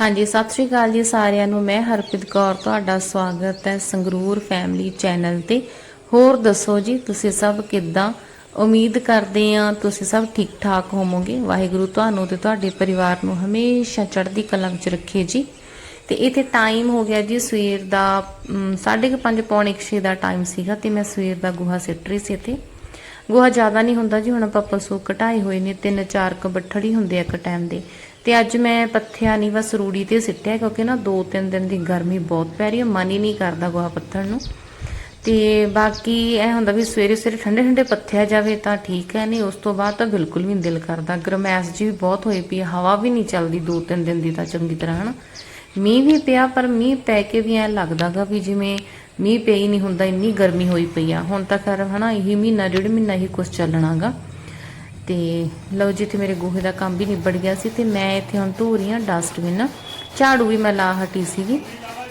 ਹਾਂਜੀ, ਸਤਿ ਸ਼੍ਰੀ ਅਕਾਲ ਜੀ ਸਾਰਿਆਂ ਨੂੰ। ਮੈਂ ਹਰਪ੍ਰੀਤ ਕੌਰ, ਤੁਹਾਡਾ ਸਵਾਗਤ ਹੈ ਸੰਗਰੂਰ ਫੈਮਿਲੀ ਚੈਨਲ ਤੇ। ਹੋਰ ਦੱਸੋ ਜੀ, ਤੁਸੀਂ ਸਭ ਕਿੱਦਾਂ? ਉਮੀਦ ਕਰਦੇ ਆ ਤੁਸੀਂ ਸਭ ਠੀਕ ਠਾਕ ਹੋਵੋਗੇ। ਵਾਹਿਗੁਰੂ ਤੁਹਾਨੂੰ ਤੇ ਤੁਹਾਡੇ ਪਰਿਵਾਰ ਨੂੰ ਹਮੇਸ਼ਾ ਚੜ੍ਹਦੀ ਕਲਾ ਵਿੱਚ ਰੱਖੇ ਜੀ। ਤੇ ਇੱਥੇ ਟਾਈਮ ਹੋ ਗਿਆ ਜੀ, ਸਵੇਰ ਦਾ 5:30 ਪੌਣੇ 6 ਦਾ ਟਾਈਮ ਸੀਗਾ ਤੇ ਮੈਂ ਸਵੇਰ ਦਾ ਗੁਹਾ ਸਿੱਟ ਰਹੀ ਸੀ ਇੱਥੇ। ਗੋਹਾ ਜ਼ਿਆਦਾ ਨਹੀਂ ਹੁੰਦਾ ਜੀ, ਹੁਣ ਆਪਾਂ ਪਸ਼ੂ ਘਟਾਏ ਹੋਏ ਨੇ, ਤਿੰਨ ਚਾਰ ਕ ਬੱਠੜੀ ਹੁੰਦੇ ਆ ਇੱਕ ਟਾਈਮ ਦੇ। ਤੇ ਅੱਜ ਮੈਂ ਪੱਥਿਆ ਨਹੀਂ ਬਸ ਰੂੜੀ ਤੇ ਸਿੱਟਿਆ ਕਿਉਂਕਿ ਨਾ 2-3 ਦਿਨ ਦੀ ਗਰਮੀ ਬਹੁਤ ਪੈ ਰਹੀ ਹੈ, ਮਨ ਹੀ ਨਹੀਂ ਕਰਦਾ ਗੋਹਾ ਪੱਥਣ ਨੂੰ। ਤੇ ਬਾਕੀ ਇਹ ਹੁੰਦਾ ਵੀ ਸਵੇਰੇ ਸਵੇਰੇ ਠੰਡੇ ਠੰਡੇ ਪੱਥਿਆ ਜਾਵੇ ਤਾਂ ਠੀਕ ਹੈ, ਨਹੀਂ ਉਸ ਤੋਂ ਬਾਅਦ ਤਾਂ ਬਿਲਕੁਲ ਵੀ ਨਹੀਂ ਦਿਲ ਕਰਦਾ। ਗਰਮੈਸ਼ ਜੀ ਵੀ ਬਹੁਤ ਹੋਈ ਪਈ ਹਵਾ ਵੀ ਨਹੀਂ ਚੱਲਦੀ 2-3 ਦਿਨ ਦੀ ਤਾਂ ਚੰਗੀ ਤਰ੍ਹਾਂ, ਹਨ। ਮੀਂਹ ਵੀ ਪਿਆ, ਪਰ ਮੀਂਹ ਪੈ ਕੇ ਵੀ ਐ ਲੱਗਦਾਗਾ ਵੀ ਜਿਵੇਂ ਮੀਂਹ ਪਿਆ ਨਹੀਂ ਹੁੰਦਾ, ਇੰਨੀ ਗਰਮੀ ਹੋਈ ਪਈ ਆ। ਹੁਣ ਤਾਂ ਖੈਰ, ਹਨਾ, ਇਹੀ ਮਹੀਨਾ, ਡੇਢ ਮਹੀਨਾ ਹੀ ਕੁਝ ਚੱਲਣਾਗਾ ਤੇ ਲਓ ਜੀ, ਇੱਥੇ ਮੇਰੇ ਗੋਹੇ ਦਾ ਕੰਮ ਵੀ ਨਿਬੜ ਗਿਆ ਸੀ ਤੇ ਮੈਂ ਇੱਥੇ ਹੁਣ ਧੋ ਰਹੀ ਹਾਂ ਡਸਟਬਿਨ ਝਾੜੂ ਵੀ ਮੈਂ ਲਾ ਹਟੀ ਸੀਗੀ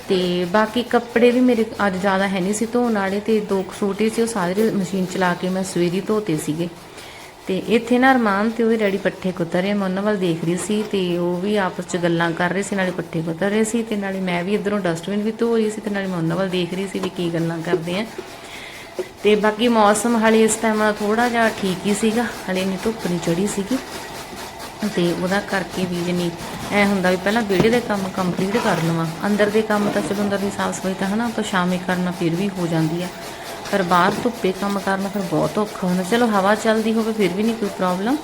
ਤੇ ਬਾਕੀ ਕੱਪੜੇ ਵੀ ਮੇਰੇ ਅੱਜ ਜ਼ਿਆਦਾ ਹੈ ਨਹੀਂ ਸੀ ਧੋਣ ਵਾਲੇ ਤੇ ਦੋ ਸੂਟ ਹੀ ਸੀ, ਉਹ ਸਾਰੇ ਮਸ਼ੀਨ ਚਲਾ ਕੇ ਮੈਂ ਸਵੇਰੀ ਧੋਤੇ ਸੀਗੇ। ਤੇ ਇੱਥੇ ਨਾ ਅਰਮਾਨ ਤੇ ਉਹਦੇ ਡੈਡੀ ਪੱਠੇ ਕੁਤਰ ਰਹੇ, ਮੈਂ ਉਹਨਾਂ ਵੱਲ ਦੇਖ ਰਹੀ ਸੀ ਤੇ ਉਹ ਵੀ ਆਪਸ ਚ ਗੱਲਾਂ ਕਰ ਰਹੇ ਸੀ, ਨਾਲੇ ਪੱਠੇ ਕੁਤਰ ਰਹੇ ਸੀ ਤੇ ਨਾਲੇ ਮੈਂ ਵੀ ਇਧਰੋਂ ਡਸਟਬਿਨ ਵੀ ਧੋ ਰਹੀ ਸੀ ਤੇ ਨਾਲੇ ਮੈਂ ਉਹਨਾਂ ਵੱਲ ਦੇਖ ਰਹੀ ਸੀ ਵੀ ਕੀ ਗੱਲਾਂ ਕਰਦੇ ਆ। ਤੇ ਬਾਕੀ ਮੌਸਮ ਹਲੇ ਇਸ ਟਾਈਮ ਥੋੜਾ ਜਿਹਾ ਠੀਕ ਹੀ ਸੀਗਾ, ਹਲੇ ਨਹੀਂ ਧੁੱਪ ਨਹੀਂ ਚੜੀ ਸੀਗੀ। ਤੇ ਉਹਦਾ ਕਰਕੇ ਵੀ ਜਨੀ ਐ ਹੁੰਦਾ ਵੀ ਪਹਿਲਾਂ ਵਿਹੜੇ ਦੇ ਕੰਮ ਕੰਪਲੀਟ ਕਰ ਲਵਾਂ। ਅੰਦਰ ਦੇ ਕੰਮ ਤਾਂ ਚਲੋ ਅੰਦਰ ਦੀ ਸਾਫ਼ ਸਫ਼ਾਈ ਤਾਂ ਹਨਾ ਤਾਂ ਸ਼ਾਮੇ ਕਰਨਾ ਫਿਰ ਵੀ ਹੋ ਜਾਂਦੀ ਆ। ਪਰ ਬਾਹਰ ਧੁੱਪੇ ਕੰਮ ਕਰਨਾ ਫਿਰ ਬਹੁਤ ਔਖਾ ਹੁੰਦਾ। ਚਲੋ ਹਵਾ ਚੱਲਦੀ ਹੋਵੇ ਫਿਰ ਵੀ ਨਹੀਂ ਕੋਈ ਪ੍ਰੋਬਲਮ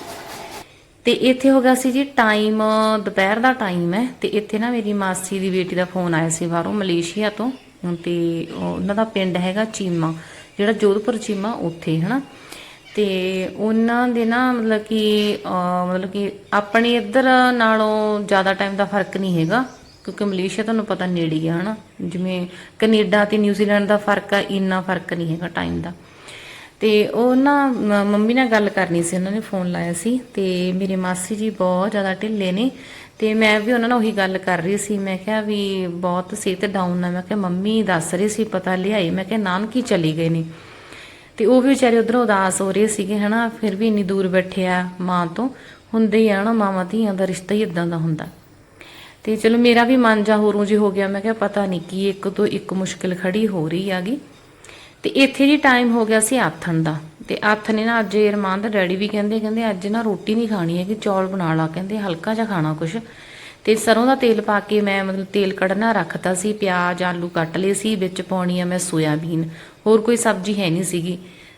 ਤੇ ਇੱਥੇ ਹੋ ਗਿਆ ਸੀ ਜੀ ਟਾਈਮ ਦੁਪਹਿਰ ਦਾ ਟਾਈਮ ਹੈ। ਤੇ ਇੱਥੇ ਨਾ ਮੇਰੀ ਮਾਸੀ ਦੀ ਬੇਟੀ ਦਾ ਫੋਨ ਆਇਆ ਸੀ ਬਾਹਰੋਂ ਮਲੇਸ਼ੀਆ ਤੋਂ। ਤੇ ਉਹਨਾਂ ਦਾ ਪਿੰਡ ਹੈਗਾ ਚੀਮਾ। ਜਿਹੜਾ ਜੋਧਪੁਰ ਚੀਮਾ ਉੱਥੇ, ਹਨਾ? ਤੇ ਉਹਨਾਂ ਦੇ ਨਾ ਮਤਲਬ ਕਿ ਮਤਲਬ ਕਿ ਆਪਣੇ ਇੱਧਰ ਨਾਲੋਂ ਜ਼ਿਆਦਾ ਟਾਈਮ ਦਾ ਫ਼ਰਕ ਨਹੀਂ ਹੈਗਾ, ਕਿਉਂਕਿ ਮਲੇਸ਼ੀਆ ਤੁਹਾਨੂੰ ਪਤਾ ਨੇੜੇ ਹੀ ਆ, ਹਨਾ? ਜਿਵੇਂ ਕੈਨੇਡਾ ਤੇ ਨਿਊਜ਼ੀਲੈਂਡ ਦਾ ਫ਼ਰਕ ਆ, ਇੰਨਾ ਫ਼ਰਕ ਨਹੀਂ ਹੈਗਾ ਟਾਈਮ ਦਾ। ਤੇ ਉਹ ਨਾ ਮੰਮੀ ਨਾਲ ਗੱਲ ਕਰਨੀ ਸੀ, ਉਹਨਾਂ ਨੇ ਫੋਨ ਲਾਇਆ ਸੀ, ਤੇ ਮੇਰੇ ਮਾਸੀ ਜੀ ਬਹੁਤ ਜ਼ਿਆਦਾ ਢਿੱਲੇ ਨੇ। ਤੇ ਮੈਂ ਵੀ ਉਹਨਾਂ ਨਾਲ ਉਹੀ ਗੱਲ ਕਰ ਰਹੀ ਸੀ, ਮੈਂ ਕਿਹਾ ਵੀ ਬਹੁਤ ਸਿਹਤ ਡਾਊਨ ਆ। ਮੈਂ ਕਿਹਾ, ਮੰਮੀ, ਦੱਸ ਰਹੀ ਸੀ, ਪਤਾ ਲਿਆਈ। ਮੈਂ ਕਿਹਾ, ਨਾਨਕੀ ਚਲੀ ਗਏ ਨੇ। ਤੇ ਉਹ ਵੀ ਵਿਚਾਰੇ ਉਧਰੋਂ ਉਦਾਸ ਹੋ ਰਹੇ ਸੀਗੇ, ਹਨਾ? ਫਿਰ ਵੀ ਇੰਨੀ ਦੂਰ ਬੈਠੇ ਆ ਮਾਂ ਤੋਂ। ਹੁੰਦੇ ਹੀ ਆ ਨਾ, ਮਾਵਾਂ ਧੀਆਂ ਦਾ ਰਿਸ਼ਤਾ ਹੀ ਇਦਾਂ ਦਾ ਹੁੰਦਾ। ਤੇ ਚਲੋ, ਮੇਰਾ ਵੀ ਮਨ ਜਾ ਹੋਰੂ ਜੀ ਹੋ ਗਿਆ। ਮੈਂ ਕਿਹਾ, ਪਤਾ ਨਹੀਂ ਕੀ, ਇੱਕ ਤੋਂ ਇੱਕ ਮੁਸ਼ਕਿਲ ਖੜੀ ਹੋ ਰਹੀ ਆਗੀ ਤੇ ਇੱਥੇ ਜੀ ਟਾਈਮ ਹੋ ਗਿਆ ਸੀ ਆਥਣ ਦਾ। ਤੇ ਆਥਣ ਨੇ ਨਾ ਅੱਜ ਅਰਮਾਨ ਦਾ ਡੈਡੀ ਵੀ ਕਹਿੰਦੇ ਕਹਿੰਦੇ ਅੱਜ ਨਾ ਰੋਟੀ ਨਹੀਂ ਖਾਣੀ ਹੈਗੀ, ਚੌਲ ਬਣਾ ਲਾ, ਕਹਿੰਦੇ ਹਲਕਾ ਜਿਹਾ ਖਾਣਾ ਕੁਛ। ਤੇ ਸਰੋਂ ਦਾ ਤੇਲ ਪਾ ਕੇ ਮੈਂ ਮਤਲਬ ਤੇਲ ਕੱਢਣਾ ਰੱਖਤਾ ਸੀ, ਪਿਆਜ਼, ਆਲੂ ਕੱਟ ਲਏ ਸੀ, ਵਿੱਚ ਪਾਉਣੀ ਆ ਮੈਂ ਸੋਇਆਬੀਨ, ਹੋਰ ਕੋਈ ਸਬਜ਼ੀ ਹੈ ਨਹੀਂ ਸੀਗੀ।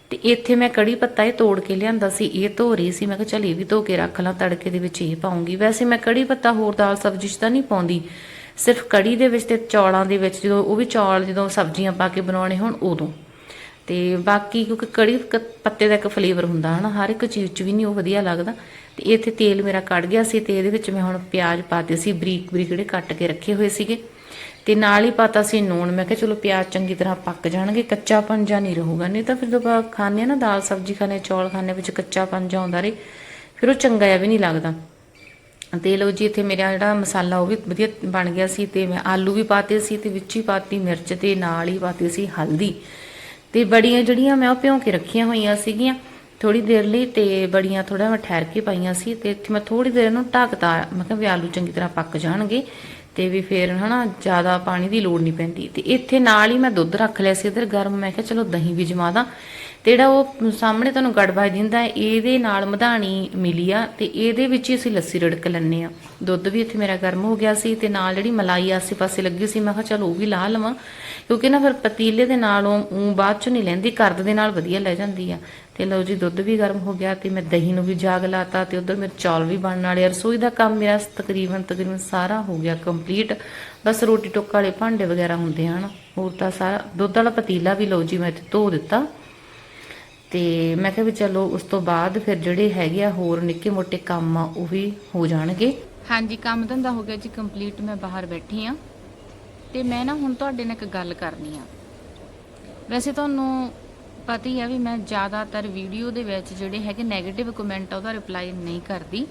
ਤੇ ਇੱਥੇ ਮੈਂ ਕੜੀ ਪੱਤਾ ਇਹ ਤੋੜ ਕੇ ਲਿਆਂਦਾ ਸੀ, ਇਹ ਧੋ ਰਹੀ ਸੀ, ਮੈਂ ਕਿਹਾ ਚੱਲ ਇਹ ਵੀ ਧੋ ਕੇ ਰੱਖ ਲਾਂ, ਤੜਕੇ ਦੇ ਵਿੱਚ ਇਹ ਪਾਉਂਗੀ। ਵੈਸੇ ਮੈਂ ਕੜੀ ਪੱਤਾ ਹੋਰ ਦਾਲ ਸਬਜ਼ੀ 'ਚ ਤਾਂ ਨਹੀਂ ਪਾਉਂਦੀ, ਸਿਰਫ ਕੜੀ ਦੇ ਵਿੱਚ ਤੇ ਚੌਲਾਂ ਦੇ ਵਿੱਚ ਜਦੋਂ, ਉਹ ਵੀ ਚੌਲ ਜਦੋਂ ਸਬਜ਼ੀਆਂ ਪਾ ਕੇ ਬਣਾਉਣੇ ਹੋਣ ਉਦੋਂ। ਤੇ ਬਾਕੀ ਕਿਉਂਕਿ ਕੜੀ ਕ- ਪੱਤੇ ਦਾ ਇੱਕ ਫਲੇਵਰ ਹੁੰਦਾ ਹਨਾ, ਹਰ ਇੱਕ ਚੀਜ਼ 'ਚ ਵੀ ਨਹੀਂ ਉਹ ਵਧੀਆ ਲੱਗਦਾ। ਤੇ ਇੱਥੇ ਤੇਲ ਮੇਰਾ ਕੱਢ ਗਿਆ ਸੀ ਤੇ ਇਹਦੇ ਵਿੱਚ ਮੈਂ ਹੁਣ ਪਿਆਜ਼ ਪਾਤੇ ਸੀ, ਬਰੀਕ ਬਰੀਕ ਜਿਹੜੇ ਕੱਟ ਕੇ ਰੱਖੇ ਹੋਏ ਸੀਗੇ। ਤੇ ਨਾਲ ਹੀ ਪਾਤਾ ਸੀ ਨੂਣ, ਮੈਂ ਕਿਹਾ ਚਲੋ ਪਿਆਜ਼ ਚੰਗੀ ਤਰ੍ਹਾਂ ਪੱਕ ਜਾਣਗੇ ਕੱਚਾ ਪੰਜਾ ਨਹੀਂ ਰਹੂਗਾ, ਨਹੀਂ ਤਾਂ ਫਿਰ ਜਦੋਂ ਆਪਾਂ ਖਾਂਦੇ ਆ ਨਾ ਦਾਲ ਸਬਜ਼ੀ ਖਾਂਦੇ, ਚੌਲ ਖਾਂਦੇ, ਵਿੱਚ ਕੱਚਾ ਪੰਜਾ ਆਉਂਦਾ ਰਹੇ, ਫਿਰ ਉਹ ਚੰਗਾ ਜਿਹਾ ਵੀ ਨਹੀਂ ਲੱਗਦਾ। ਤੇ ਲਓ ਜੀ, ਇੱਥੇ ਮੇਰਾ ਜਿਹੜਾ ਮਸਾਲਾ ਉਹ ਵੀ ਵਧੀਆ ਬਣ ਗਿਆ ਸੀ ਤੇ ਮੈਂ ਆਲੂ ਵੀ ਪਾਤੇ ਸੀ ਤੇ ਵਿੱਚ ਹੀ ਪਾਤੀ ਮਿਰਚ ਤੇ ਨਾਲ ਹੀ ਪਾਤੀ ਸੀ ਹਲਦੀ। ਤੇ ਬੜੀਆਂ ਜਿਹੜੀਆਂ ਮੈਂ ਉਹ ਭਿਉਂ ਕੇ ਰੱਖੀਆਂ ਹੋਈਆਂ ਸੀਗੀਆਂ। ਥੋੜੀ ਦੇਰ ਲਈ ਤੇ ਬੜੀਆਂ ਥੋੜਾ ਮੈਂ ਠਹਿਰ ਕੇ ਪਾਈਆਂ ਸੀ ਤੇ ਇੱਥੇ ਮੈਂ ਥੋੜੀ ਦੇਰ ਇਹਨੂੰ ਢੱਕਤਾ। ਮੈਂ ਕਿਹਾ ਵੀ ਆਲੂ ਚੰਗੀ ਤਰ੍ਹਾਂ ਪੱਕ ਜਾਣਗੇ ਤੇ ਵੀ ਫੇਰ ਹਨਾ ਜ਼ਿਆਦਾ ਪਾਣੀ ਦੀ ਲੋੜ ਨਹੀਂ ਪੈਂਦੀ। ਤੇ ਇੱਥੇ ਨਾਲ ਹੀ ਮੈਂ ਦੁੱਧ ਰੱਖ ਲਿਆ ਸੀ ਇਧਰ ਗਰਮ। ਮੈਂ ਕਿਹਾ ਚਲੋ ਦਹੀਂ ਵੀ ਜਮਾ ਦਾਂ। ਤੇ ਜਿਹੜਾ ਉਹ ਸਾਹਮਣੇ ਤੁਹਾਨੂੰ ਗੜਬਾ ਦਿੰਦਾ ਇਹਦੇ ਨਾਲ ਮਧਾਣੀ ਮਿਲੀ ਆ ਤੇ ਇਹਦੇ ਵਿੱਚ ਹੀ ਅਸੀਂ ਲੱਸੀ ਰੜਕ ਲੈਣੇ ਆ ਦੁੱਧ ਵੀ ਇੱਥੇ ਮੇਰਾ ਗਰਮ ਹੋ ਗਿਆ ਸੀ ਤੇ ਨਾਲ ਜਿਹੜੀ ਮਲਾਈ ਆਸੇ-ਪਾਸੇ ਲੱਗੀ ਸੀ, ਮੈਂ ਕਿਹਾ ਚਲ ਉਹ ਵੀ ਲਾ ਲਵਾਂ, ਕਿਉਂਕਿ ਨਾ ਫਿਰ ਪਤੀਲੇ ਦੇ ਨਾਲ ਉਹ ਬਾਅਦ ਚ ਨਹੀਂ ਲੈਂਦੀ, ਕਰਦ ਦੇ ਨਾਲ ਵਧੀਆ ਲੈ ਜਾਂਦੀ ਆ। ਤੇ ਲਓ ਜੀ, ਦੁੱਧ ਵੀ ਗਰਮ ਹੋ ਗਿਆ ਤੇ ਮੈਂ ਦਹੀਂ ਨੂੰ ਵੀ ਜਾਗ ਲਾਤਾ ਤੇ ਉਧਰ ਮੇਰੇ ਚੌਲ ਵੀ ਬਣਨ ਵਾਲੇ ਆ। ਰਸੋਈ ਦਾ ਕੰਮ ਮੇਰਾ ਤਕਰੀਬਨ ਤਕਰੀਬਨ ਸਾਰਾ ਹੋ ਗਿਆ ਕੰਪਲੀਟ। ਬਸ ਰੋਟੀ ਟੋਕਾ ਵਾਲੇ ਭਾਂਡੇ ਵਗੈਰਾ ਹੁੰਦੇ ਹਨ ਹੋਰ ਤਾਂ ਸਾਰਾ ਦੁੱਧ ਵਾਲਾ ਪਤੀਲਾ ਵੀ ਲਓ ਜੀ, ਮੈਂ ਇੱਥੇ ਧੋ ਦਿੱਤਾ। ਤੇ ਮੈਂ ਕਿਹਾ ਵੀ ਚਲੋ ਉਸ ਤੋਂ ਬਾਅਦ ਫਿਰ ਜਿਹੜੇ ਹੈਗੇ ਆ ਹੋਰ ਨਿੱਕੇ ਮੋਟੇ ਕੰਮ ਆ, ਉਹ ਵੀ ਹੋ ਜਾਣਗੇ। ਹਾਂਜੀ, ਕੰਮ ਧੰਦਾ ਹੋ ਗਿਆ ਜੀ ਕੰਪਲੀਟ ਮੈਂ ਬਾਹਰ ਬੈਠੀ ਆ। ਤੇ ਮੈਂ ਨਾ ਹੁਣ ਤੁਹਾਡੇ ਨਾਲ ਇੱਕ ਗੱਲ ਕਰਨੀ ਆ। ਵੈਸੇ ਤੁਹਾਨੂੰ ਪਤਾ ਹੀ ਆ ਵੀ ਮੈਂ ਜ਼ਿਆਦਾਤਰ ਵੀਡੀਓ ਦੇ ਵਿੱਚ ਜਿਹੜੇ ਹੈਗੇ 네ਗੇਟਿਵ ਕਮੈਂਟ ਆ, ਉਹਦਾ ਰਿਪਲਾਈ ਨਹੀਂ ਕਰਦੀ।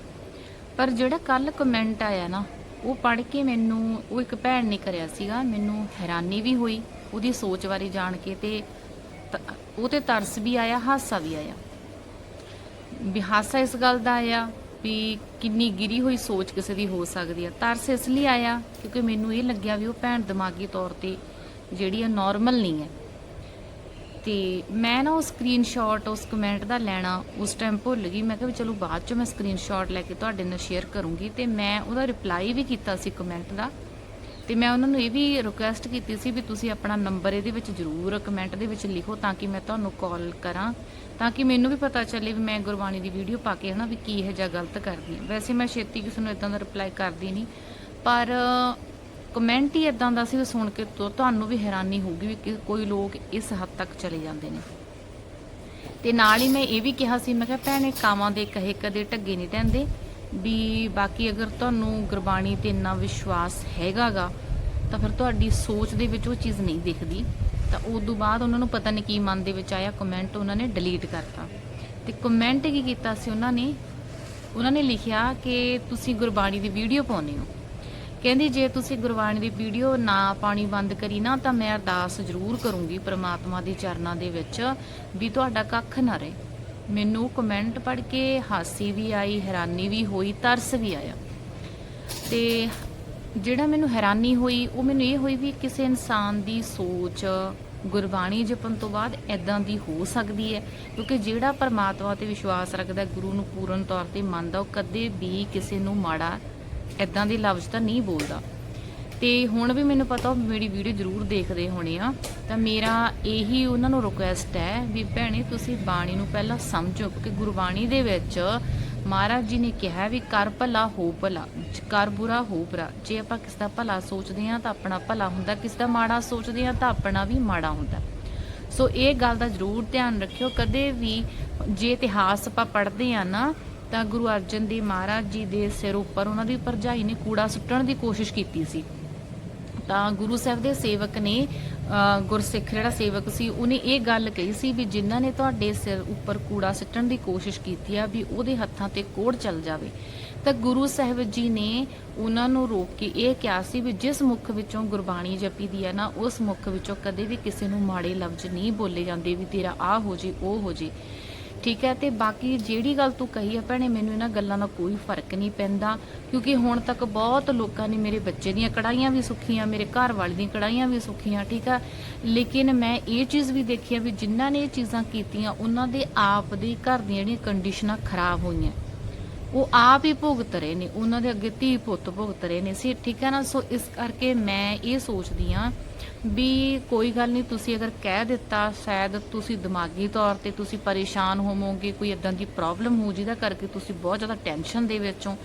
ਪਰ ਜਿਹੜਾ ਕੱਲ ਕਮੈਂਟ ਆਇਆ ਨਾ, ਉਹ ਪੜ੍ਹ ਕੇ ਮੈਨੂੰ, ਉਹ ਇੱਕ ਭੈਣ ਨੇ ਕਰਿਆ ਸੀਗਾ, ਮੈਨੂੰ ਹੈਰਾਨੀ ਵੀ ਹੋਈ ਉਹਦੀ ਸੋਚ ਬਾਰੇ ਜਾਣ ਕੇ ਤੇ ਉਹ ਤੇ ਤਰਸ ਵੀ ਆਇਆ, ਹਾਸਾ ਵੀ ਆਇਆ। ਵੀ ਹਾਸਾ ਇਸ ਗੱਲ ਦਾ ਆਇਆ ਵੀ ਕਿੰਨੀ ਗਿਰੀ ਹੋਈ ਸੋਚ ਕਿਸੇ ਦੀ ਹੋ ਸਕਦੀ ਆ। ਤਰਸ ਇਸ ਲਈ ਆਇਆ ਕਿਉਂਕਿ ਮੈਨੂੰ ਇਹ ਲੱਗਿਆ ਵੀ ਉਹ ਭੈਣ ਦਿਮਾਗੀ ਤੌਰ ਤੇ ਜਿਹੜੀ ਆ ਨਾਰਮਲ ਨਹੀਂ ਹੈ। ਤੇ ਮੈਂ ਨਾ ਉਹ ਸਕਰੀਨਸ਼ਾਟ ਉਸ ਕਮੈਂਟ ਦਾ ਲੈਣਾ ਉਸ ਟਾਈਮ ਭੁੱਲ ਗਈ। ਮੈਂ ਕਿਹਾ ਵੀ ਚਲੋ ਬਾਅਦ ਚ ਮੈਂ ਸਕਰੀਨਸ਼ਾਟ ਲੈ ਕੇ ਤੁਹਾਡੇ ਨਾਲ ਸ਼ੇਅਰ ਕਰੂੰਗੀ ਤੇ ਮੈਂ ਉਹਦਾ ਰਿਪਲਾਈ ਵੀ ਕੀਤਾ ਸੀ ਕਮੈਂਟ ਦਾ। ਤੇ ਮੈਂ ਉਹਨਾਂ ਨੂੰ ਇਹ ਵੀ ਰਿਕੁਐਸਟ ਕੀਤੀ ਸੀ ਵੀ ਤੁਸੀਂ ਆਪਣਾ ਨੰਬਰ ਇਹਦੇ ਵਿੱਚ ਜ਼ਰੂਰ ਕਮੈਂਟ ਦੇ ਵਿੱਚ ਲਿਖੋ ਤਾਂ ਕਿ ਮੈਂ ਤੁਹਾਨੂੰ ਕਾਲ ਕਰਾਂ, ਤਾਂ ਕਿ ਮੈਨੂੰ ਵੀ ਪਤਾ ਚੱਲੇ ਵੀ ਮੈਂ ਗੁਰਬਾਣੀ ਦੀ ਵੀਡੀਓ ਪਾ ਕੇ ਹਨਾ ਵੀ ਕੀ ਹੈ ਜਾਂ ਗਲਤ ਕਰਦੀ ਹਾਂ। ਵੈਸੇ ਮੈਂ ਛੇਤੀ ਕਿਸੇ ਨੂੰ ਇਦਾਂ ਦਾ ਰਿਪਲਾਈ ਕਰਦੀ ਨਹੀਂ, ਪਰ ਕਮੈਂਟ ਹੀ ਇਦਾਂ ਦਾ ਸੀ ਵੀ ਸੁਣ ਕੇ ਤੁਹਾਨੂੰ ਵੀ ਹੈਰਾਨੀ ਹੋਊਗੀ ਵੀ ਕੋਈ ਲੋਕ ਇਸ ਹੱਦ ਤੱਕ ਚਲੇ ਜਾਂਦੇ ਨੇ। ਤੇ ਨਾਲ ਹੀ ਮੈਂ ਇਹ ਵੀ ਕਿਹਾ ਸੀ, ਮੈਂ ਕਿਹਾ ਭੈਣੇ ਕਾਵਾਂ ਦੇ ਕਹੇ ਕਦੇ ਢੱਗੇ ਨਹੀਂ ਟੈਂਦੇ ਵੀ ਬਾਕੀ ਅਗਰ ਤੁਹਾਨੂੰ ਗੁਰਬਾਣੀ ਤੇ ਇੰਨਾ ਵਿਸ਼ਵਾਸ ਹੈਗਾਗਾ, ਤਾਂ ਫਿਰ ਤੁਹਾਡੀ ਸੋਚ ਦੇ ਵਿੱਚ ਉਹ ਚੀਜ਼ ਨਹੀਂ ਦਿਖਦੀ। ਤਾਂ ਉਸ ਤੋਂ ਬਾਅਦ ਉਹਨਾਂ ਨੂੰ ਪਤਾ ਨਹੀਂ ਕੀ ਮਨ ਦੇ ਵਿੱਚ ਆਇਆ ਕਮੈਂਟ ਉਹਨਾਂ ਨੇ ਡਿਲੀਟ ਕਰਤਾ। ਤੇ ਕਮੈਂਟ ਕੀ ਕੀਤਾ ਸੀ ਉਹਨਾਂ ਨੇ? ਉਹਨਾਂ ਨੇ ਲਿਖਿਆ ਕਿ ਤੁਸੀਂ ਗੁਰਬਾਣੀ ਦੀ ਵੀਡੀਓ ਪਾਉਂਦੇ ਹੋ। ਕਹਿੰਦੀ, ਜੇ ਤੁਸੀਂ ਗੁਰਬਾਣੀ ਦੀ ਵੀਡੀਓ ਨਾ ਪਾਣੀ ਬੰਦ ਕਰੀ ਨਾ, ਤਾਂ ਮੈਂ ਅਰਦਾਸ ਜ਼ਰੂਰ ਕਰੂੰਗੀ ਪ੍ਰਮਾਤਮਾ ਦੇ ਚਰਨਾਂ ਦੇ ਵਿੱਚ ਵੀ ਤੁਹਾਡਾ ਕੱਖ ਨਾ ਰਹੇ। ਮੈਨੂੰ ਕਮੈਂਟ ਪੜ੍ਹ ਕੇ ਹਾਸੀ ਵੀ ਆਈ, ਹੈਰਾਨੀ ਵੀ ਹੋਈ, ਤਰਸ ਵੀ ਆਇਆ। ਤੇ ਜਿਹੜਾ ਮੈਨੂੰ ਹੈਰਾਨੀ ਹੋਈ, ਉਹ ਮੈਨੂੰ ਇਹ ਹੋਈ ਵੀ ਕਿਸੇ ਇਨਸਾਨ ਦੀ ਸੋਚ, ਗੁਰਬਾਣੀ ਜਪਣ ਤੋਂ ਬਾਅਦ ਐਦਾਂ ਦੀ ਹੋ ਸਕਦੀ ਹੈ, ਕਿਉਂਕਿ ਜਿਹੜਾ ਪਰਮਾਤਮਾ ਤੇ ਵਿਸ਼ਵਾਸ ਰੱਖਦਾ ਗੁਰੂ ਨੂੰ ਪੂਰਨ ਤੌਰ ਤੇ ਮੰਨਦਾ, ਉਹ ਕਦੇ ਵੀ ਕਿਸੇ ਨੂੰ ਮਾੜਾ ਐਦਾਂ ਦੇ ਲਫ਼ਜ਼ ਤਾਂ ਨਹੀਂ ਬੋਲਦਾ। ਤੇ ਹੁਣ ਵੀ ਮੈਨੂੰ ਪਤਾ ਉਹ ਮੇਰੀ ਵੀਡੀਓ ਜ਼ਰੂਰ ਦੇਖਦੇ ਹੋਣੇ ਆ। ਤਾਂ ਮੇਰਾ ਇਹੀ ਉਹਨਾਂ ਨੂੰ ਰਿਕੁਐਸਟ ਹੈ ਵੀ ਭੈਣੇ, ਤੁਸੀਂ ਬਾਣੀ ਨੂੰ ਪਹਿਲਾਂ ਸਮਝੋ, ਕਿਉਂਕਿ ਗੁਰਬਾਣੀ ਦੇ ਵਿੱਚ ਮਹਾਰਾਜ ਜੀ ਨੇ ਕਿਹਾ ਵੀ ਕਰ ਭਲਾ, ਹੋ ਭਲਾ, ਕਰ ਬੁਰਾ, ਹੋ ਬੁਰਾ। ਜੇ ਆਪਾਂ ਕਿਸ ਦਾ ਭਲਾ ਸੋਚਦੇ ਆ ਤਾਂ ਆਪਣਾ ਭਲਾ ਹੁੰਦਾ, ਕਿਸ ਦਾ ਮਾੜਾ ਸੋਚਦੇ ਆ ਤਾਂ ਆਪਣਾ ਵੀ ਮਾੜਾ ਹੁੰਦਾ। ਸੋ ਇਹ ਗੱਲ ਦਾ ਜ਼ਰੂਰ ਧਿਆਨ ਰੱਖਿਓ। ਕਦੇ ਵੀ ਜੇ ਇਤਿਹਾਸ ਆਪਾਂ ਪੜ੍ਹਦੇ ਆ ਨਾ, ਤਾਂ ਗੁਰੂ ਅਰਜਨ ਦੇਵ ਮਹਾਰਾਜ ਜੀ ਦੇ ਸਿਰ ਉੱਪਰ ਉਹਨਾਂ ਦੀ ਭਰਜਾਈ ਨੇ ਕੂੜਾ ਸੁੱਟਣ ਦੀ ਕੋਸ਼ਿਸ਼ ਕੀਤੀ ਸੀ। ਤਾਂ ਗੁਰੂ ਸਾਹਿਬ ਦੇ ਸੇਵਕ ਨੇ ਅ, ਗੁਰਸਿੱਖ ਜਿਹੜਾ ਸੇਵਕ ਸੀ ਉਹਨੇ ਇਹ ਗੱਲ ਕਹੀ ਸੀ ਵੀ ਜਿਨ੍ਹਾਂ ਨੇ ਤੁਹਾਡੇ ਸਿਰ ਉੱਪਰ ਕੂੜਾ ਸਿੱਟਣ ਦੀ ਕੋਸ਼ਿਸ਼ ਕੀਤੀ ਆ ਵੀ ਉਹਦੇ ਹੱਥਾਂ ਤੇ ਕੋੜ ਚੱਲ ਜਾਵੇ। ਤਾਂ ਗੁਰੂ ਸਾਹਿਬ ਜੀ ਨੇ ਉਹਨਾਂ ਨੂੰ ਰੋਕ ਕੇ ਇਹ ਕਿਹਾ ਸੀ ਵੀ ਜਿਸ ਮੁਖ ਵਿੱਚੋਂ ਗੁਰਬਾਣੀ ਜਪੀ ਦੀ ਹੈ ਨਾ ਉਸ ਮੁਖ ਵਿੱਚੋਂ ਕਦੇ ਵੀ ਕਿਸੇ ਨੂੰ ਮਾੜੇ ਲਫ਼ਜ਼ ਨਹੀਂ ਬੋਲੇ ਜਾਂਦੇ ਵੀ ਤੇਰਾ ਆ ਹੋ ਜੇ ਉਹ ਹੋ ਜੇ। ਠੀਕ ਹੈ ਤੇ ਬਾਕੀ ਜਿਹੜੀ ਗੱਲ ਤੂੰ ਕਹੀ ਹੈ ਭੈਣੇ, ਮੈਨੂੰ ਇਹਨਾਂ ਗੱਲਾਂ ਦਾ ਕੋਈ ਫ਼ਰਕ ਨਹੀਂ ਪੈਂਦਾ, ਕਿਉਂਕਿ ਹੁਣ ਤੱਕ ਬਹੁਤ ਲੋਕਾਂ ਨੇ ਮੇਰੇ ਬੱਚੇ ਦੀਆਂ ਕੜਾਈਆਂ ਵੀ ਸੁੱਖੀਆਂ ਮੇਰੇ ਘਰ ਵਾਲੇ ਦੀਆਂ ਕੜਾਈਆਂ ਵੀ ਸੁੱਖੀਆਂ ਠੀਕ ਆ ਲੇਕਿਨ ਮੈਂ ਇਹ ਚੀਜ਼ ਵੀ ਦੇਖੀ ਆ ਵੀ ਜਿਨ੍ਹਾਂ ਨੇ ਇਹ ਚੀਜ਼ਾਂ ਕੀਤੀਆਂ, ਉਹਨਾਂ ਦੇ ਆਪ ਦੇ ਘਰ ਦੀਆਂ ਜਿਹੜੀਆਂ ਕੰਡੀਸ਼ਨਾਂ ਖਰਾਬ ਹੋਈਆਂ। ਉਹ ਆਪ ਹੀ ਭੁਗਤ ਰਹੇ ਨੇ, ਉਹਨਾਂ ਦੇ ਅੱਗੇ ਧੀ ਪੁੱਤ ਭੁਗਤ ਰਹੇ ਨੇ। ਸੀ, ਠੀਕ ਹੈ ਨਾ? ਸੋ ਇਸ ਕਰਕੇ ਮੈਂ ਇਹ ਸੋਚਦੀ ਆ ਵੀ ਕੋਈ ਗੱਲ ਨਹੀਂ, ਤੁਸੀਂ ਅਗਰ ਕਹਿ ਦਿੱਤਾ, ਸ਼ਾਇਦ ਤੁਸੀਂ ਦਿਮਾਗੀ ਤੌਰ ਤੇ ਤੁਸੀਂ ਪਰੇਸ਼ਾਨ ਹੋਵੋਗੇ, ਕੋਈ ਇਦਾਂ ਦੀ ਪ੍ਰੋਬਲਮ ਹੋ ਜਿਹਦਾ ਕਰਕੇ ਤੁਸੀਂ ਬਹੁਤ ਜ਼ਿਆਦਾ ਟੈਨਸ਼ਨ ਦੇ ਵਿੱਚ ਹੋ।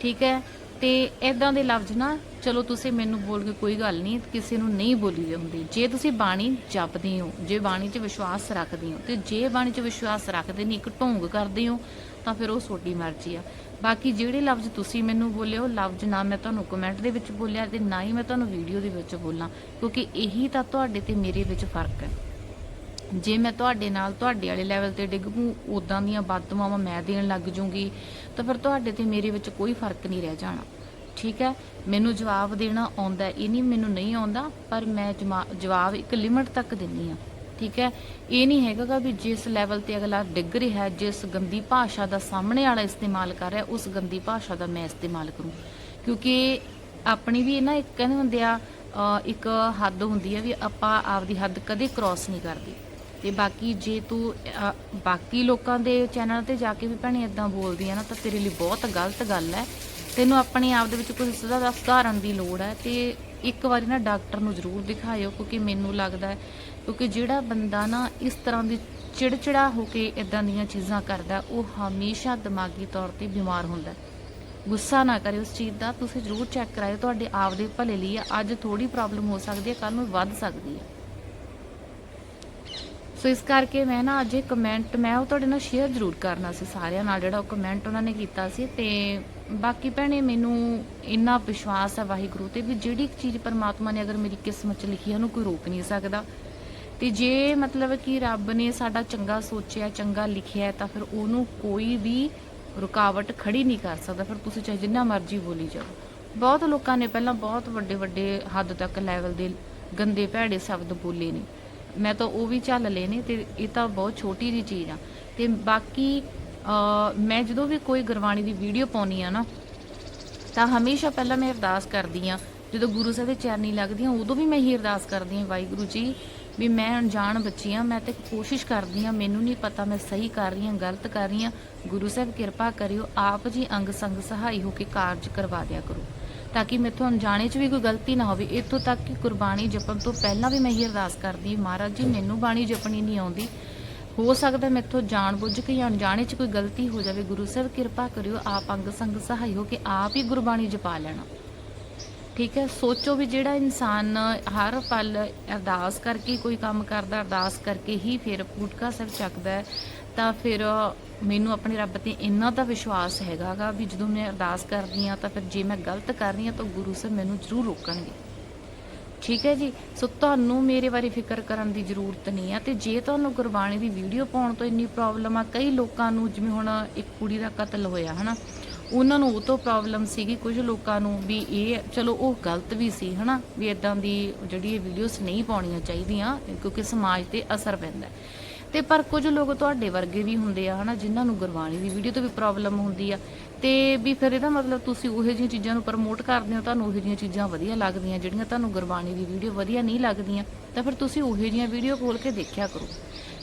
ਠੀਕ ਹੈ? ਤੇ ਇਦਾਂ ਦੇ ਲਫ਼ਜ਼ ਨਾ, ਚਲੋ ਤੁਸੀਂ ਮੈਨੂੰ ਬੋਲ ਕੇ ਕੋਈ ਗੱਲ ਨਹੀਂ, ਕਿਸੇ ਨੂੰ ਨਹੀਂ ਬੋਲੀ ਦੇ ਹੁੰਦੀ। ਜੇ ਤੁਸੀਂ ਬਾਣੀ ਜਪਦੇ ਹੋ, ਜੇ ਬਾਣੀ 'ਚ ਵਿਸ਼ਵਾਸ ਰੱਖਦੇ ਹੋ, ਤੇ ਜੇ ਬਾਣੀ 'ਚ ਵਿਸ਼ਵਾਸ ਰੱਖਦੇ ਨਹੀਂ ਇੱਕ ਢੋਂਗ ਕਰਦੇ ਹੋ, ਤਾਂ ਫਿਰ ਉਹ ਤੁਹਾਡੀ ਮਰਜ਼ੀ ਆ। ਬਾਕੀ ਜਿਹੜੇ ਲਫ਼ਜ਼ ਤੁਸੀਂ ਮੈਨੂੰ ਬੋਲਿਓ ਲਫ਼ਜ਼ ਨਾ ਮੈਂ ਤੁਹਾਨੂੰ ਕਮੈਂਟ ਦੇ ਵਿੱਚ ਬੋਲਿਆ ਤੇ ਨਾ ਹੀ ਮੈਂ ਤੁਹਾਨੂੰ ਵੀਡੀਓ ਦੇ ਵਿੱਚ ਬੋਲਾਂ, ਕਿਉਂਕਿ ਇਹੀ ਤਾਂ ਤੁਹਾਡੇ ਤੇ ਮੇਰੇ ਵਿੱਚ ਫ਼ਰਕ ਹੈ। ਜੇ ਮੈਂ ਤੁਹਾਡੇ ਨਾਲ ਤੁਹਾਡੇ ਵਾਲੇ ਲੈਵਲ ਤੇ ਡਿੱਗ ਪੂੰ ਉਦਾਂ ਦੀਆਂ ਬਦਦੁਆਵਾਂ ਮੈਂ ਦੇਣ ਲੱਗ ਜੂੰਗੀ, ਤਾਂ ਫਿਰ ਤੁਹਾਡੇ ਤੇ ਮੇਰੇ ਵਿੱਚ ਕੋਈ ਫ਼ਰਕ ਨਹੀਂ ਰਹਿ ਜਾਣਾ। ਠੀਕ ਹੈ? ਮੈਨੂੰ ਜਵਾਬ ਦੇਣਾ ਆਉਂਦਾ ਇਹ ਨਹੀਂ ਮੈਨੂੰ ਨਹੀਂ ਆਉਂਦਾ, ਪਰ ਮੈਂ ਜਮਾ- ਜਵਾਬ ਇੱਕ ਲਿਮਟ ਤੱਕ ਦਿੰਨੀ ਆ ਠੀਕ ਹੈ? ਇਹ ਨਹੀਂ ਹੈਗਾ ਗਾ ਵੀ ਜਿਸ ਲੈਵਲ ਤੇ ਅਗਲਾ ਡਿੱਗ ਰਿਹਾ ਹੈ, ਜਿਸ ਗੰਦੀ ਭਾਸ਼ਾ ਦਾ ਸਾਹਮਣੇ ਵਾਲਾ ਇਸਤੇਮਾਲ ਕਰ ਰਿਹਾ ਉਸ ਗੰਦੀ ਭਾਸ਼ਾ ਦਾ ਮੈਂ ਇਸਤੇਮਾਲ ਕਰੂੰ। ਕਿਉਂਕਿ ਆਪਣੀ ਵੀ ਨਾ ਇੱਕ ਕਹਿੰਦੇ ਹੁੰਦੇ ਆ ਇੱਕ ਹੱਦ ਹੁੰਦੀ ਹੈ ਵੀ ਆਪਾਂ ਆਪਦੀ ਹੱਦ ਕਦੇ ਕ੍ਰਾਸ ਨਹੀਂ ਕਰਦੇ। ਤੇ ਬਾਕੀ ਜੇ ਤੂੰ ਬਾਕੀ ਲੋਕਾਂ ਦੇ ਚੈਨਲ ਤੇ ਜਾ ਕੇ ਵੀ ਭੈਣੇ ਇਦਾਂ ਬੋਲਦੀ ਆ ਨਾ, ਤਾਂ ਤੇਰੇ ਲਈ ਬਹੁਤ ਗਲਤ ਗੱਲ ਹੈ। ਤੈਨੂੰ ਆਪਣੇ ਆਪ ਦੇ ਵਿੱਚ ਕੁਝ ਸੁਧਾਰ ਸੁਧਾਰਨ ਦੀ ਲੋੜ ਹੈ ਤੇ ਇੱਕ ਵਾਰੀ ਨਾ ਡਾਕਟਰ ਨੂੰ ਜ਼ਰੂਰ ਦਿਖਾਇਓ, ਕਿਉਂਕਿ ਮੈਨੂੰ ਲੱਗਦਾ ਹੈ, ਕਿਉਂਕਿ ਜਿਹੜਾ ਬੰਦਾ ਨਾ ਇਸ ਤਰ੍ਹਾਂ ਦੀ ਚਿੜਚਿੜਾ ਹੋ ਕੇ ਇਦਾਂ ਦੀਆਂ ਚੀਜ਼ਾਂ ਕਰਦਾ ਉਹ ਹਮੇਸ਼ਾ ਦਿਮਾਗੀ ਤੌਰ ਤੇ ਬਿਮਾਰ ਹੁੰਦਾ ਗੁੱਸਾ ਨਾ ਕਰਿਓ ਉਸ ਚੀਜ਼ ਦਾ, ਤੁਸੀਂ ਜ਼ਰੂਰ ਚੈੱਕ ਕਰਾਇਓ, ਤੁਹਾਡੇ ਆਪ ਦੇ ਭਲੇ ਲਈ ਹੈ ਅੱਜ ਥੋੜੀ ਪ੍ਰੋਬਲਮ ਹੋ ਸਕਦੀ ਹੈ ਕੱਲ ਨੂੰ ਵੱਧ ਸਕਦੀ ਹੈ। ਸੋ ਇਸ ਕਰਕੇ ਮੈਂ ਨਾ ਅੱਜ ਇਹ ਕਮੈਂਟ ਮੈਂ ਉਹ ਤੁਹਾਡੇ ਨਾਲ ਸ਼ੇਅਰ ਜ਼ਰੂਰ ਕਰਨਾ ਸੀ ਸਾਰਿਆਂ ਨਾਲ, ਜਿਹੜਾ ਉਹ ਕਮੈਂਟ ਉਹਨਾਂ ਨੇ ਕੀਤਾ ਸੀ। ਤੇ ਬਾਕੀ ਭੈਣੇ, ਮੈਨੂੰ ਇੰਨਾ ਵਿਸ਼ਵਾਸ ਹੈ ਵਾਹਿਗੁਰੂ ਤੇ ਵੀ ਜਿਹੜੀ ਇੱਕ ਚੀਜ਼ ਪਰਮਾਤਮਾ ਨੇ ਅਗਰ ਮੇਰੀ ਕਿਸਮਤ 'ਚ ਲਿਖੀ ਹੈ, ਉਹਨੂੰ ਕੋਈ ਰੋਕ ਨਹੀਂ ਸਕਦਾ। ਤੇ ਜੇ ਮਤਲਬ ਕਿ ਰੱਬ ਨੇ ਸਾਡਾ ਚੰਗਾ ਸੋਚਿਆ, ਚੰਗਾ ਲਿਖਿਆ ਤਾਂ ਫਿਰ ਉਹਨੂੰ ਕੋਈ ਵੀ ਰੁਕਾਵਟ ਖੜੀ ਨਹੀਂ ਕਰ ਸਕਦਾ। ਫਿਰ ਤੁਸੀਂ ਚਾਹੇ ਜਿੰਨਾ ਮਰਜ਼ੀ ਬੋਲੀ ਜਾਓ। ਬਹੁਤ ਲੋਕਾਂ ਨੇ ਪਹਿਲਾਂ ਬਹੁਤ ਵੱਡੇ ਵੱਡੇ ਹੱਦ ਤੱਕ ਲੈਵਲ ਦੇ ਗੰਦੇ ਭੈੜੇ ਸ਼ਬਦ ਬੋਲੇ ਨੇ। ਮੈਂ ਤਾਂ ਉਹ ਵੀ ਝੱਲ ਲਏ ਨੇ ਤੇ ਇਹ ਤਾਂ ਬਹੁਤ ਛੋਟੀ ਜੀ ਚੀਜ਼ ਆ। ਤੇ ਬਾਕੀ ਮੈਂ ਜਦੋਂ ਵੀ ਕੋਈ ਗੁਰਬਾਣੀ ਦੀ ਵੀਡੀਓ ਪਾਉਣੀ ਆ ਨਾ, ਤਾਂ ਹਮੇਸ਼ਾ ਪਹਿਲਾਂ ਮੈਂ ਅਰਦਾਸ ਕਰਦੀ ਆ। ਜਦੋਂ ਗੁਰੂ ਸਾਹਿਬ ਦੇ ਚਰਨੀ ਲੱਗਦੀ ਆ, ਉਦੋਂ ਵੀ ਮੈਂ ਹੀ ਅਰਦਾਸ ਕਰਦੀ ਆ ਵਾਹਿਗੁਰੂ ਜੀ, ਵੀ ਮੈਂ ਅਣਜਾਣ ਬੱਚੀ ਆ, ਮੈਂ ਤੇ ਕੋਸ਼ਿਸ਼ ਕਰਦੀ ਆ, ਮੈਨੂੰ ਨਹੀਂ ਪਤਾ ਮੈਂ ਸਹੀ ਕਰ ਰਹੀ ਆ, ਗਲਤ ਕਰ ਰਹੀ ਆ। ਗੁਰੂ ਸਾਹਿਬ ਕਿਰਪਾ ਕਰਿਓ, ਆਪ ਜੀ ਅੰਗ ਸੰਗ ਸਹਾਈ ਹੋ ਕੇ ਕਾਰਜ ਕਰਵਾ ਦਿਆ ਕਰੋ। ਤਾਂ ਕਿ ਮੈਥੋਂ ਅਣਜਾਣੇ 'ਚ ਵੀ ਕੋਈ ਗਲਤੀ ਨਾ ਹੋਵੇ। ਇੱਥੋਂ ਤੱਕ ਕਿ ਗੁਰਬਾਣੀ ਜਪਣ ਤੋਂ ਪਹਿਲਾਂ ਵੀ ਮੈਂ ਹੀ ਅਰਦਾਸ ਕਰਦੀ ਮਹਾਰਾਜ ਜੀ, ਮੈਨੂੰ ਬਾਣੀ ਜਪਣੀ ਨਹੀਂ ਆਉਂਦੀ। ਹੋ ਸਕਦਾ ਮੇਥੋਂ ਜਾਣ ਬੁੱਝ ਕੇ ਜਾਂ ਅਣਜਾਣੇ 'ਚ ਕੋਈ ਗਲਤੀ ਹੋ ਜਾਵੇ। ਗੁਰੂ ਸਾਹਿਬ, ਕਿਰਪਾ ਕਰਿਓ, ਆਪ ਅੰਗ ਸੰਗ ਸਹਾਈ ਹੋ ਕੇ ਆਪ ਹੀ ਗੁਰਬਾਣੀ ਜਪਾ ਲੈਣਾ। ਠੀਕ ਹੈ, ਸੋਚੋ ਵੀ ਜਿਹੜਾ ਇਨਸਾਨ ਹਰ ਪਲ ਅਰਦਾਸ ਕਰਕੇ, ਕੋਈ ਕੰਮ ਕਰਦਾ, ਅਰਦਾਸ ਕਰਕੇ ਹੀ ਫਿਰ ਪੂਟਕਾ ਸਾਹਿਬ ਚੱਕਦਾ ਤਾਂ ਫਿਰ ਮੈਨੂੰ ਆਪਣੇ ਰੱਬ ਤੇ ਇੰਨਾ ਤਾਂ ਵਿਸ਼ਵਾਸ ਹੈਗਾਗਾ ਵੀ ਜਦੋਂ ਮੈਂ ਅਰਦਾਸ ਕਰਦੀ ਆ ਤਾਂ ਫਿਰ ਜੇ ਮੈਂ ਗਲਤ ਕਰ ਰਹੀ ਆ ਤਾਂ ਗੁਰੂ ਸਾਹਿਬ ਮੈਨੂੰ ਜ਼ਰੂਰ ਰੋਕਣਗੇ। ਠੀਕ ਹੈ ਜੀ? ਸੋ ਤੁਹਾਨੂੰ ਮੇਰੇ ਬਾਰੇ ਫਿਕਰ ਕਰਨ ਦੀ ਜ਼ਰੂਰਤ ਨਹੀਂ ਆ ਤੇ ਜੇ ਤੁਹਾਨੂੰ ਗੁਰਬਾਣੀ ਦੀ ਵੀਡੀਓ ਪਾਉਣ ਤੋਂ ਇੰਨੀ ਪ੍ਰੋਬਲਮ ਆ, ਕਈ ਲੋਕਾਂ ਨੂੰ ਜਿਵੇਂ ਹੁਣ ਇੱਕ ਕੁੜੀ ਦਾ ਕਤਲ ਹੋਇਆ, ਹਨਾ? ਉਹਨਾਂ ਨੂੰ ਉਹ ਤੋਂ ਪ੍ਰੋਬਲਮ ਸੀਗੀ ਕੁਝ ਲੋਕਾਂ ਨੂੰ ਵੀ ਇਹ ਚਲੋ ਉਹ ਗਲਤ ਵੀ ਸੀ, ਹਨਾ? ਵੀ ਇਦਾਂ ਦੀ ਜਿਹੜੀ ਇਹ ਵੀਡੀਓਜ਼ ਨਹੀਂ ਪਾਉਣੀਆਂ ਚਾਹੀਦੀਆਂ ਕਿਉਂਕਿ ਸਮਾਜ ਤੇ ਅਸਰ ਪੈਂਦਾ। ਹੈ। ਤੇ ਪਰ ਕੁਝ ਲੋਕ ਤੁਹਾਡੇ ਵਰਗੇ ਵੀ ਹੁੰਦੇ ਆ, ਹਨਾ, ਜਿਨ੍ਹਾਂ ਨੂੰ ਗੁਰਬਾਣੀ ਦੀ ਵੀਡੀਓ ਤੋਂ ਵੀ ਪ੍ਰੋਬਲਮ ਹੁੰਦੀ ਆ। ਤੇ ਵੀ ਫਿਰ ਇਹਦਾ ਮਤਲਬ ਤੁਸੀਂ ਉਹੋ ਜਿਹੀਆਂ ਚੀਜ਼ਾਂ ਨੂੰ ਪ੍ਰਮੋਟ ਕਰਦੇ ਹੋ, ਤੁਹਾਨੂੰ ਉਹੋ ਜਿਹੀਆਂ ਚੀਜ਼ਾਂ ਵਧੀਆ ਲੱਗਦੀਆਂ, ਜਿਹੜੀਆਂ ਤੁਹਾਨੂੰ ਗੁਰਬਾਣੀ ਦੀ ਵੀਡੀਓ ਵਧੀਆ ਨਹੀਂ ਲੱਗਦੀਆਂ, ਤਾਂ ਫਿਰ ਤੁਸੀਂ ਉਹੋ ਜਿਹੀਆਂ ਵੀਡੀਓ ਖੋਲ ਕੇ ਦੇਖਿਆ ਕਰੋ।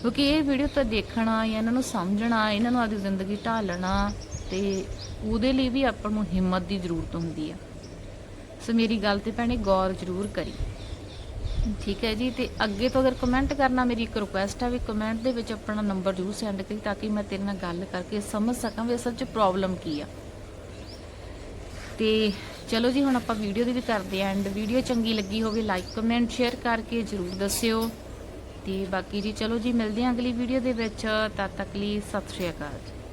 ਕਿਉਂਕਿ ਇਹ ਵੀਡੀਓ ਤਾਂ ਦੇਖਣਾ ਜਾਂ ਇਹਨਾਂ ਨੂੰ ਸਮਝਣਾ, ਇਹਨਾਂ ਨੂੰ ਆਪਦੀ ਜ਼ਿੰਦਗੀ ਢਾਲਣਾ ਤੇ ਉਹਦੇ ਲਈ ਵੀ ਆਪਾਂ ਨੂੰ ਹਿੰਮਤ ਦੀ ਜ਼ਰੂਰਤ ਹੁੰਦੀ ਆ। ਸੋ ਮੇਰੀ ਗੱਲ ਤੇ ਭੈਣੇ ਗੌਰ ਜ਼ਰੂਰ ਕਰੀ। ਠੀਕ ਹੈ ਜੀ, ਤੇ ਅੱਗੇ ਤੋਂ ਅਗਰ ਕਮੈਂਟ ਕਰਨਾ, ਮੇਰੀ ਇੱਕ ਰਿਕੁਐਸਟ ਹੈ ਵੀ ਕਮੈਂਟ ਦੇ ਵਿੱਚ ਆਪਣਾ ਨੰਬਰ ਜ਼ਰੂਰ ਸੈਂਡ ਕਰੀ ਤਾਂ ਕਿ ਮੈਂ ਤੇਰੇ ਨਾਲ ਗੱਲ ਕਰਕੇ ਸਮਝ ਸਕਾਂ ਵੀ ਅਸਲ 'ਚ ਪ੍ਰੋਬਲਮ ਕੀ ਆ। ਤੇ ਚਲੋ ਜੀ, ਹੁਣ ਆਪਾਂ ਵੀਡੀਓ ਦੀ ਵੀ ਕਰਦੇ ਆਂ ਐਂਡ ਵੀਡੀਓ ਚੰਗੀ ਲੱਗੀ ਹੋਵੇ ਲਾਈਕ ਕਮੈਂਟ ਸ਼ੇਅਰ ਕਰਕੇ ਜ਼ਰੂਰ ਦੱਸਿਓ। ਤੇ ਬਾਕੀ ਜੀ, ਚਲੋ ਜੀ, ਮਿਲਦੇ ਆਂ ਅਗਲੀ ਵੀਡੀਓ ਦੇ ਵਿੱਚ। ਤਦ ਤੱਕ ਲਈ ਸਤਿ ਸ਼੍ਰੀ ਅਕਾਲ ਜੀ।